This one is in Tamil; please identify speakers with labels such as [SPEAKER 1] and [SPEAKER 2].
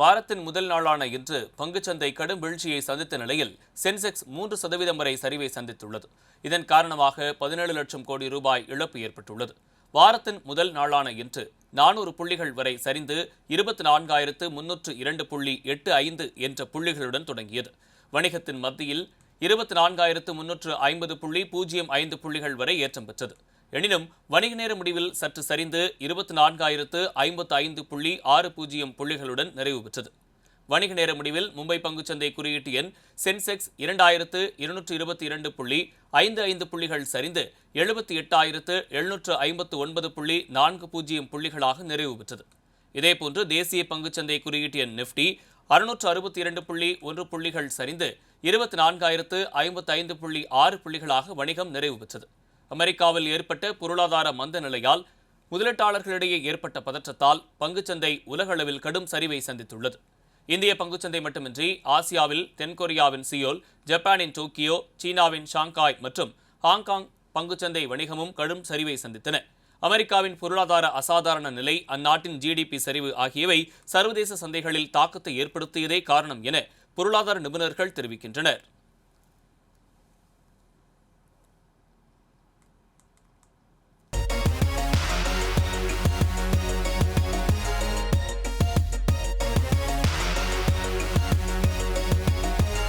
[SPEAKER 1] வாரத்தின் முதல் நாளான இன்று பங்குச்சந்தை கடும் வீழ்ச்சியை சந்தித்த நிலையில் சென்செக்ஸ் மூன்று சதவீதம் வரை சரிவை சந்தித்துள்ளது. இதன் காரணமாக பதினேழு லட்சம் கோடி ரூபாய் இழப்பு ஏற்பட்டுள்ளது. வாரத்தின் முதல் நாளான இன்று நானூறு புள்ளிகள் வரை சரிந்து இருபத்தி நான்காயிரத்து முன்னூற்று இரண்டு புள்ளி எட்டு ஐந்து என்ற புள்ளிகளுடன் தொடங்கியது. வணிகத்தின் மத்தியில் இருபத்தி நான்காயிரத்து முன்னூற்று ஐம்பது புள்ளி பூஜ்ஜியம் ஐந்து புள்ளிகள் வரை ஏற்றம் பெற்றது. எனினும் வணிக நேர முடிவில் சற்று சரிந்து இருபத்தி நான்காயிரத்து ஐம்பத்து ஐந்து புள்ளி ஆறு பூஜ்ஜியம் புள்ளிகளுடன் நிறைவு பெற்றது. வணிக நேர முடிவில் மும்பை பங்குச்சந்தை குறியீட்டு எண் சென்செக்ஸ் இரண்டாயிரத்து இருநூற்று இருபத்தி இரண்டு புள்ளி ஐந்து ஐந்து புள்ளிகள் சரிந்து எழுபத்தி எட்டாயிரத்து எழுநூற்று ஐம்பத்து ஒன்பது புள்ளி நான்கு பூஜ்ஜியம் புள்ளிகளாக நிறைவு பெற்றது. இதேபோன்று தேசிய பங்குச்சந்தை குறியீட்டு எண் நிஃப்டி அறுநூற்று அறுபத்தி இரண்டு புள்ளி ஒன்று புள்ளிகள் சரிந்து இருபத்தி நான்காயிரத்து ஐம்பத்தி ஐந்து புள்ளி ஆறு புள்ளிகளாக வணிகம் நிறைவு பெற்றது. அமெரிக்காவில் ஏற்பட்ட பொருளாதார மந்த நிலையால் முதலீட்டாளர்களிடையே ஏற்பட்ட பதற்றத்தால் பங்குச்சந்தை உலகளவில் கடும் சரிவை சந்தித்துள்ளது. இந்திய பங்குச்சந்தை மட்டுமின்றி ஆசியாவில் தென்கொரியாவின் சியோல் ஜப்பானின் டோக்கியோ சீனாவின் ஷாங்காய் மற்றும் ஹாங்காங் பங்குச்சந்தை வணிகமும் கடும் சரிவை சந்தித்தன. அமெரிக்காவின் பொருளாதார அசாதாரண நிலை அந்நாட்டின் ஜிடிபி சரிவு ஆகியவை சர்வதேச சந்தைகளில் தாக்கத்தை ஏற்படுத்தியதே காரணம் என பொருளாதார நிபுணர்கள் தெரிவிக்கின்றனர்.